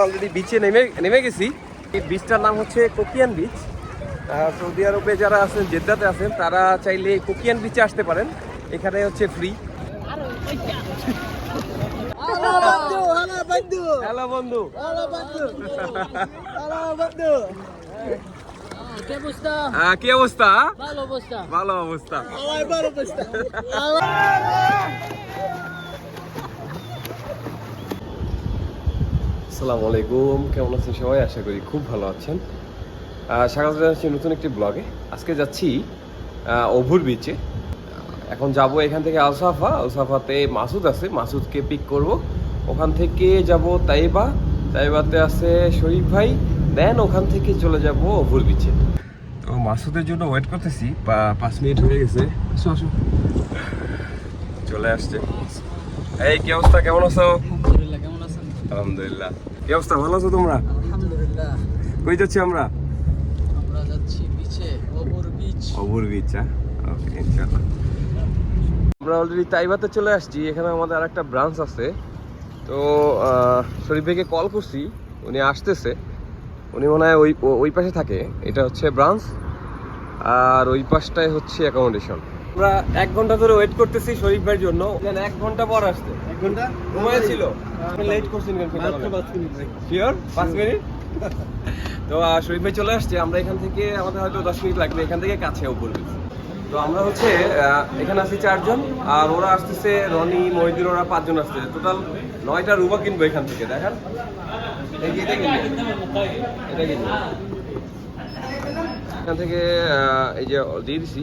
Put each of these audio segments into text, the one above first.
Already বিচে নেমে নেমে গেছি। এই বিচটার নাম হচ্ছে কোকিয়ান বিচ সৌদি আরবে যারা আছেন জেদ্দাতে আছেন তারা চাইলে কোকিয়ান বিচে আসতে পারেন। এখানে হচ্ছে ফ্রি. হ্যালো বন্ধু. কে অবস্থা? ভালো বুঝতা ভালো অবস্থা। আসসালামু আলাইকুম। কেমন আছেন সবাই? আশা করি খুব ভালো আছেন। স্বাগত জানাচ্ছি নতুন একটি ব্লগে। আজকে যাচ্ছি অভুর বিচে এখন যাব এখান থেকে আলসাফা। আলসাফাতে মাসুদ আছে। মাসুদকে পিক করব। ওখান থেকে যাব তাইবা। তাইবাতে আছে শরীফ ভাই। দেন ওখান থেকে চলে যাব অভুর বিচে তো মাসুদের জন্য ওয়েট করতেছি। পাঁচ মিনিট হয়ে গেছে। আসো আসো। চলে আসছে। এই কি অবস্থা? কেমন আছো? আলহামদুলিল্লাহ। কি অবস্থা ভালো আছো তোমরা? আলহামদুলিল্লাহ। কই যাচ্ছি আমরা? আমরা যাচ্ছি বিচে ওপর বিচ অবুর বিচ ওকে ইনশাআল্লাহ। আমরা অলরেডি তাইবাতে চলে আসছি এখানে আমাদের আরেকটা ব্রাঞ্চ আছে। তো শরীফ ভাইকে কল করছি উনি আসতেছে। উনি মনে হয় ওই ওই পাশে থাকে এটা হচ্ছে ব্রাঞ্চ আর ওই পাশটাই হচ্ছে অ্যাকোমোডেশন আমরা এক ঘণ্টা ধরে ওয়েট করতেছি শরীফ ভাইয়ের জন্য। এক ঘণ্টা পর আসতে এক ঘণ্টা? ঘুমায় ছিল। লেট করছেন কেন? পাঁচ মিনিট শিওর পাঁচ মিনিট তো শরীফ ভাই চলে আসছে। আমরা এখান থেকে আমাদের হয়তো দশ মিনিট লাগবে। এখান থেকে কাছে উপর তো আমরা হচ্ছে এখানে আছি চারজন। আর ওরা আসতেছে রনি মহিদিন ওরা পাঁচজন আসতেছে। টোটাল নয়টা রুবা কিনবো এখান থেকে। দেখেন। কিনবো। এটা কিনবো। এখান থেকে এই যে দিয়ে দিছি।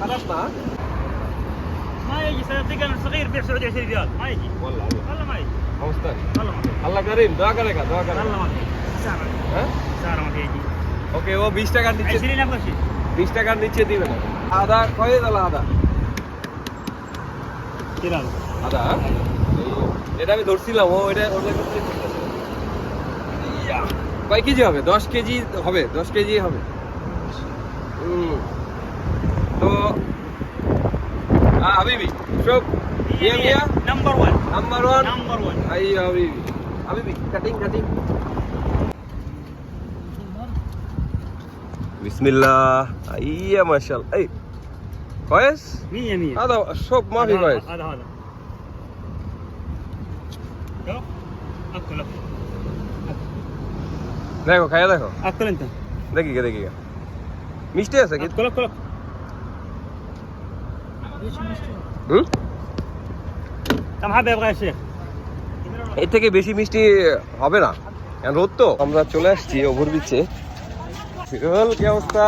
খারাপ না ما يجي سيعطيك انا صغير بيع سعودي 20 ريال ما يجي والله والله ما يجي অবস্থা والله ما في আল্লাহ করিম দোয়া করেগা দোয়া করে والله ما في سعر হ্যাঁ سعر ما في يجي ওকে ও বিশ টাকার নিচে 20 افضل شيء বিশ টাকার নিচে দিবে না আদা কয়ে দিল আদা كذا আদা এটা আমি ধরছিলাম ও এটা ওটা করতে ইয়া। কয় কেজি হবে দশ কেজি হবে দশ কেজি হবে হুম। হ্যাঁ হাবিবি সব মিয়া মিয়া نمبر 1 নাম্বার ওয়ান نمبر 1 আই হাবিবি হাবিবি কাটিং কাটিং বিসমিল্লাহ আইয়া মাশাল এই كويس 100 100 هذا شوف ما في كويس هذا هذا شوف اكل اكل দেখো খাইয়া দেখো اكل انت দেখি গে দেখি গে। মিষ্টি আছে কি اكل اكل এর থেকে বেশি মিষ্টি হবে না। রোদ তো? আমরা চলে আসছি ওভার বিচে ফিরোল কি অবস্থা?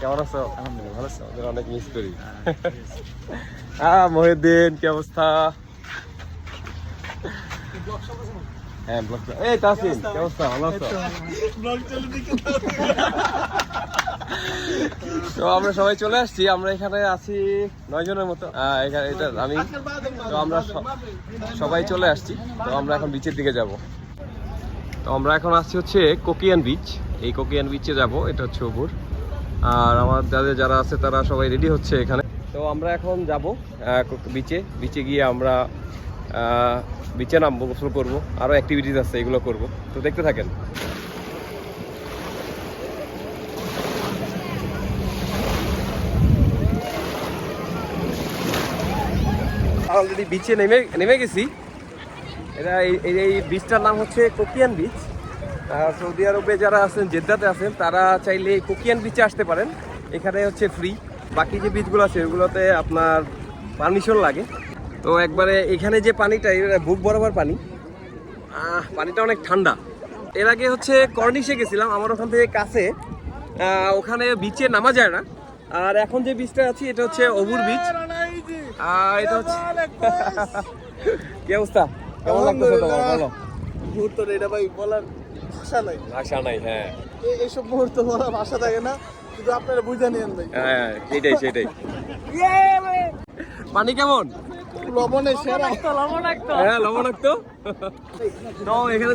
কেমন আছো? আলহামদুলিল্লাহ ভালো আছো। ওদের অনেক মিস করি হ্যাঁ মহিউদ্দিন কি অবস্থা? হ্যাঁ ব্লগ এই তাসিন কি অবস্থা ভালো আছো? তো আমরা সবাই চলে আসছি, আমরা এখানে আছি নয় জনের মতো। এখানে এটা আমি তো আমরা সবাই চলে আসছি, তো আমরা এখন বিচের দিকে যাব। তো আমরা এখন আসছি হচ্ছে কোকিয়ান বিচ এই কোকিয়ান বিচে যাব, এটা হচ্ছে ওবুর আর আমার যাদের যারা আছে, তারা সবাই রেডি হচ্ছে এখানে। তো আমরা এখন যাব বিচে বিচে গিয়ে আমরা বিচে নামবো, গোসল করব আরও অ্যাক্টিভিটিস আছে, এগুলো করব। তো দেখতে থাকেন। অলরেডি বিচে নেমে নেমে গেছি। এটা এই এই- বিচটার নাম হচ্ছে কোকিয়ান বিচ সৌদি আরবে যারা আছেন, জেদ্দাতে আছেন, তারা চাইলে কোকিয়ান বিচে আসতে পারেন। এখানে হচ্ছে ফ্রি বাকি যে বিচগুলো আছে, ওগুলোতে আপনার পারমিশন লাগে। তো একবারে এখানে যে পানিটা বুক বরাবর পানি পানিটা অনেক ঠান্ডা। এর আগে হচ্ছে কর্নিশে গেছিলাম আমার ওখান থেকে কাছে। ওখানে বিচে নামা যায় না। আর এখন যে বিচটা আছি এটা হচ্ছে অবুর বিচ এটা হচ্ছে কি অবস্থা? কেমন লাগতেছে তোমার? বলো। মুহূর্ত এটা ভাই বলার ভাষা নাই। ভাষা নাই হ্যাঁ। এইসব মুহূর্ত বলার ভাষা থাকে না কিন্তু আপনারা বুঝে নিয়েন ভাই। হ্যাঁ সেটাই সেটাই। পানি কেমন? হ্যাঁ লবণাক্ত তো এখানে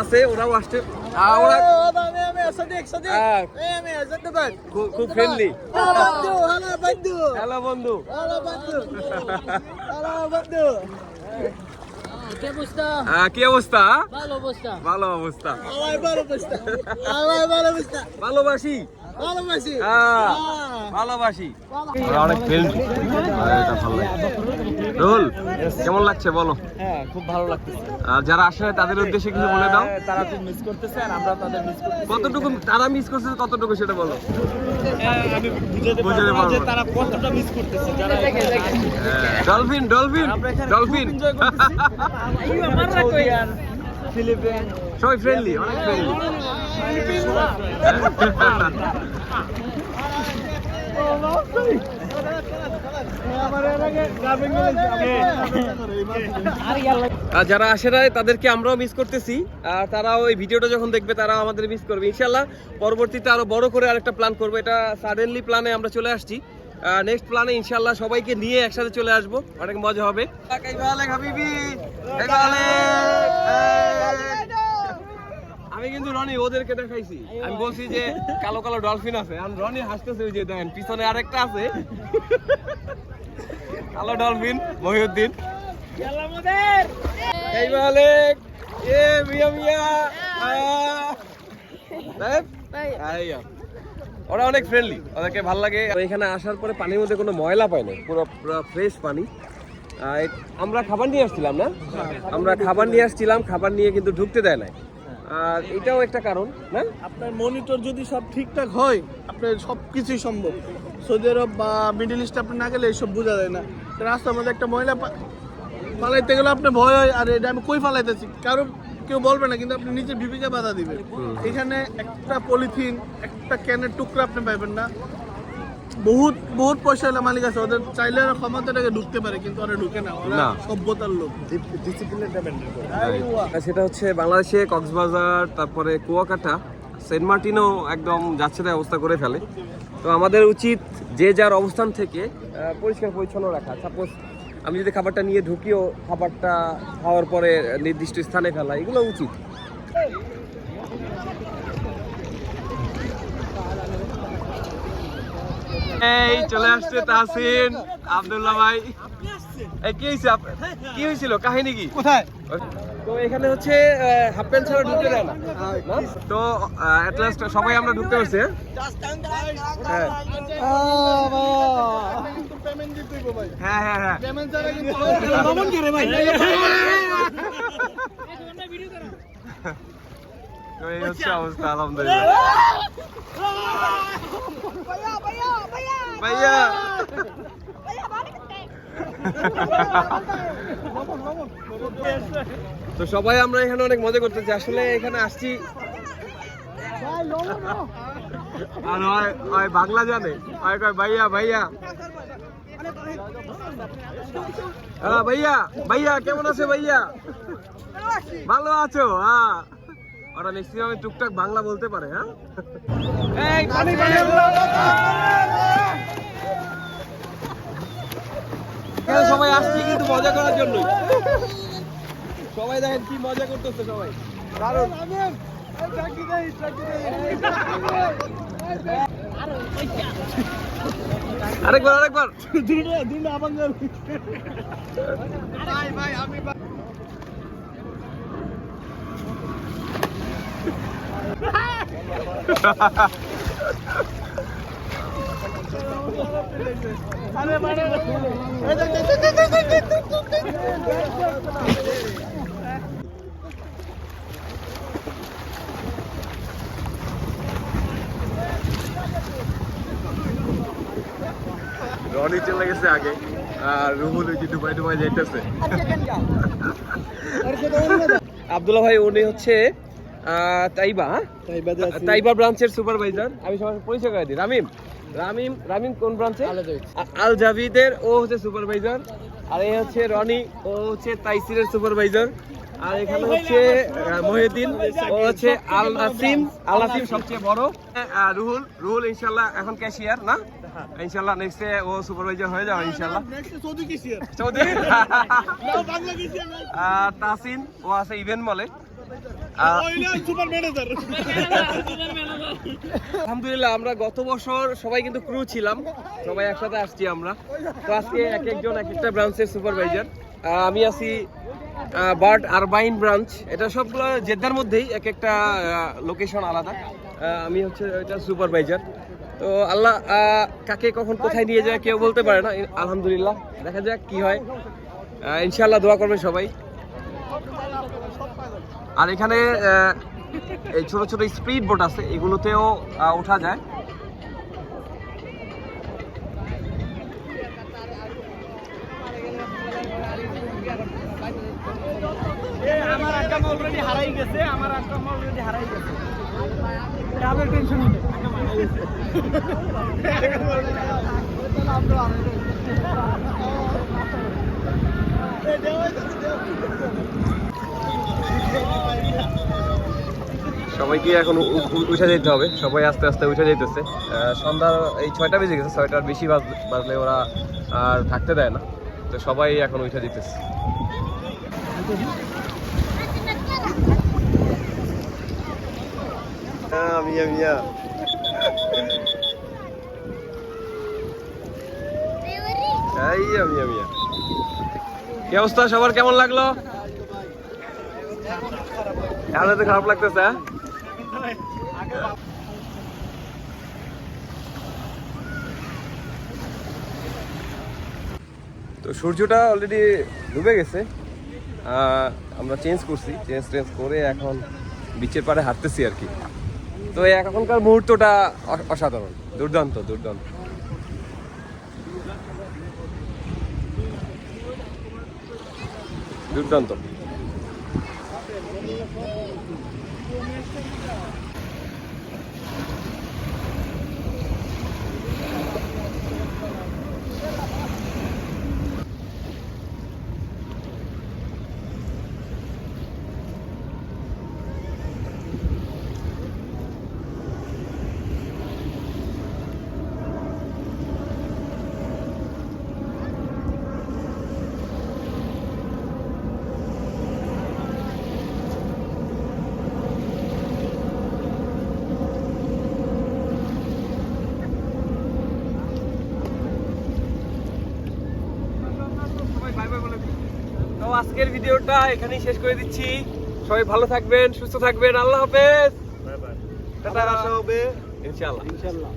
আছে ওরাও আসছে। হ্যাঁ। খুব- ফ্রেন্ডলি হ্যালো বন্ধু কে অবস্থা? ভালো অবস্থা। ভালো অবস্থা। আমার ভালোবাসি। হ্যাঁ, ভালোবাসি। অনেক ফ্রেন্ডলি এটা ভালো লাগে রোল কেমন লাগছে বলো? হ্যাঁ খুব ভালো লাগতেছে। আর যারা আসে তাদের উদ্দেশ্যে কিছু বলে দাও। তারা খুব মিস করতেছে আর আমরা তাদের মিস করতেছি। কতটুকু তারা মিস করছে কতটুকু সেটা বলো। আমি বুঝাতে পারব যে তারা কতটা মিস করতেছে যারা ডলফিন ডলফিন ডলফিন সৌদিয়ান ফিলিপিন। সবাই ফ্রেন্ডলি অনেক ফ্রেন্ডলি আর যারা আসে নাই, তাদেরকে আমরাও মিস করতেছি। আর তারা ওই ভিডিওটা যখন দেখবে, তারা আমাদের মিস করবে। ইনশাল্লাহ পরবর্তীতে আরও বড় করে আরেকটা প্ল্যান করব। এটা সাডেনলি প্ল্যানে আমরা চলে আসছি। নেক্সট প্ল্যানে ইনশাল্লাহ সবাইকে নিয়ে একসাথে চলে আসব। অনেক মজা হবে। আমি কিন্তু রনি ওদেরকে দেখাইছি। আমি বলছি যে কালো কালো ডলফিন আছে। আমি রনি হাসতেছে ওই যে দেখেন পিছনে আরেকটা আছে। কালো ডলফিন মহিউদ্দিন। এ মিয়া মিয়া। ওরা অনেক ফ্রেন্ডলি ওদেরকে ভালো লাগে। আর এখানে আসার পরে পানির মধ্যে কোনো ময়লা পায় না পুরো পুরো ফ্রেশ পানি। আমরা খাবার নিয়ে আসছিলাম না? আমরা খাবার নিয়ে আসছিলাম খাবার নিয়ে কিন্তু ঢুকতে দেয় না আর এটাও একটা কারণ না? আপনার মনিটর যদি সব ঠিকঠাক হয় আপনার সব কিছুই সম্ভব। সৌদি আরব বা মিডল ইস্ট আপনি না গেলে এইসব বোঝা যায় না। রাস্তার মধ্যে একটা ময়লা পালাইতে গেলে আপনার ভয় হয় আর এটা আমি কই ফালাইতেছি? কারও কেউ বলবে না কিন্তু আপনি নিচে বিবিকে বাধা দিবেন। এখানে একটা পলিথিন একটা ক্যানের টুকরা আপনি পাইবেন না। বহুত বহুত পয়সা হলে মালিক আছে ওদের চাইলে ক্ষমতাটাকে ঢুকতে পারে কিন্তু ওরা ঢুকে না ওরা। সভ্যতার লোক। ডিসিপ্লিনটা মেনটেন করে সেটা হচ্ছে বাংলাদেশে কক্সবাজার তারপরে কুয়াকাটা সেন্ট মার্টিনও একদম যাচ্ছে তাই অবস্থা করে ফেলে। তো আমাদের উচিত যে যার অবস্থান থেকে পরিষ্কার পরিচ্ছন্ন রাখা। সাপোজ আমি যদি খাবারটা নিয়ে ঢুকিও খাবারটা খাওয়ার পরে নির্দিষ্ট স্থানে ফেলা এগুলো উচিত। এই চলে আসছে তাহসিন আব্দুল্লাহ ভাই। এই কি হয়েছে কি হয়েছিল কাহিনী কি? কোথায়? তো এখানে হচ্ছে হাফ প্যান্ট ছাড়া ঢুকতে দেয় না? তো এট লাস্ট সবাই আমরা ঢুকতে পারছি হ্যাঁ? হ্যাঁ হ্যাঁ হ্যাঁ। হ্যাঁ তো এই হচ্ছে অবস্থা আলহামদুলিল্লাহ। ভাইয়া তো সবাই আমরা এখানে অনেক মজা করতেছি। আসলে এখানে আসছি। আর হয় হয় বাংলা জানে। হয় কয় ভাইয়া ভাইয়া। ভাইয়া ভাইয়া, কেমন আছে ভাইয়া? ভালো আছো? হ্যাঁ ওরা টুকটাক বাংলা বলতে পারে হ্যাঁ? সবাই আসছে কিন্তু মজা করার জন্যই। সবাই দেখেন কি মজা করতেছে সবাই। দারুণ। আরেকবার আরেকবার। দুটো দুটো আবার রনি চলে গেছে আগে আর রুহুল ওই যে ডুবাই ডুবাই যাইতেছে। আব্দুল্লাহ ভাই উনি হচ্ছে তাইবা হ্যাঁ? তাইবা ব্রাঞ্চের সুপারভাইজার। আমি সবার পরিচয় করে দিই। রামিম রামিম রামিম কোন ব্রাঞ্চে? আল জাভিদের ও হচ্ছে সুপারভাইজার। আর এই হচ্ছে রনি ও হচ্ছে তাইসিরের সুপারভাইজার। আর এখানে হচ্ছে মহিউদ্দিন ও হচ্ছে আল নাসিম আল নাসিম সবচেয়ে বড়। আহ, রুহুল রুহুল ইনশাল্লাহ এখন ক্যাশিয়ার না? ইনশাল্লাহ নেক্সটে ও সুপারভাইজার হয়ে যাবে ইনশাল্লাহ। সৌদি কিসিয়ার চৌধুরী তাসিন ও আছে ইভেন্ট মলে আলহামদুলিল্লাহ আমরা গত বছর সবাই কিন্তু ক্রু ছিলাম। সবাই একসাথে আসছি আমরা। তো আজকে এক একজন এক একটা ব্রাঞ্চের সুপারভাইজার আমি আছি বার্ড আরবাইন ব্রাঞ্চ এটা সবগুলো জেদ্দার মধ্যেই এক একটা লোকেশন আলাদা। আমি হচ্ছে এটা সুপারভাইজার তো আল্লাহ কাকে কখন কোথায় নিয়ে যায় কেউ বলতে পারে না। আলহামদুলিল্লাহ দেখা যাক কি হয়। আহ, ইনশাআল্লাহ দোয়া করবে সবাই। আর এখানে এই ছোট ছোট স্পিড বোট আছে এগুলোতেও ওঠা যায়। আমার আকাম অলরেডি হারাই গেছে আমার আকাম অলরেডি হারাই গেছে। ট্রাভেল টেনশন সবাইকে এখন উঠে যেতে হবে। সবাই আস্তে আস্তে উঠে যেতেছে। আহ, সন্ধ্যা এই ছয়টা বেজে গেছে ছয়টার বেশি বাজ- বাজলে ওরা আর থাকতে দেয় না। তো সবাই এখন উঠে যেতেছে। মিয়া মিয়া। এই, মিয়া মিয়া কি অবস্থা? সবার কেমন লাগল? এখন তো খারাপ লাগতেছে হ্যাঁ? তো সূর্যটা অলরেডি ডুবে গেছে। আমরা চেঞ্জ করছি চেঞ্জ টেঞ্জ করে এখন বিচের পাড়ে হাঁটতেছি আর কি। তো এখনকার মুহূর্তটা অসাধারণ দুর্দান্ত দুর্দান্ত। দুর্দান্ত। আজকের ভিডিওটা এখানেই শেষ করে দিচ্ছি। সবাই ভালো থাকবেন সুস্থ থাকবেন। আল্লাহ হাফেজ। টাটা হবে। ইনশাল্লাহ ইনশাআল্লাহ।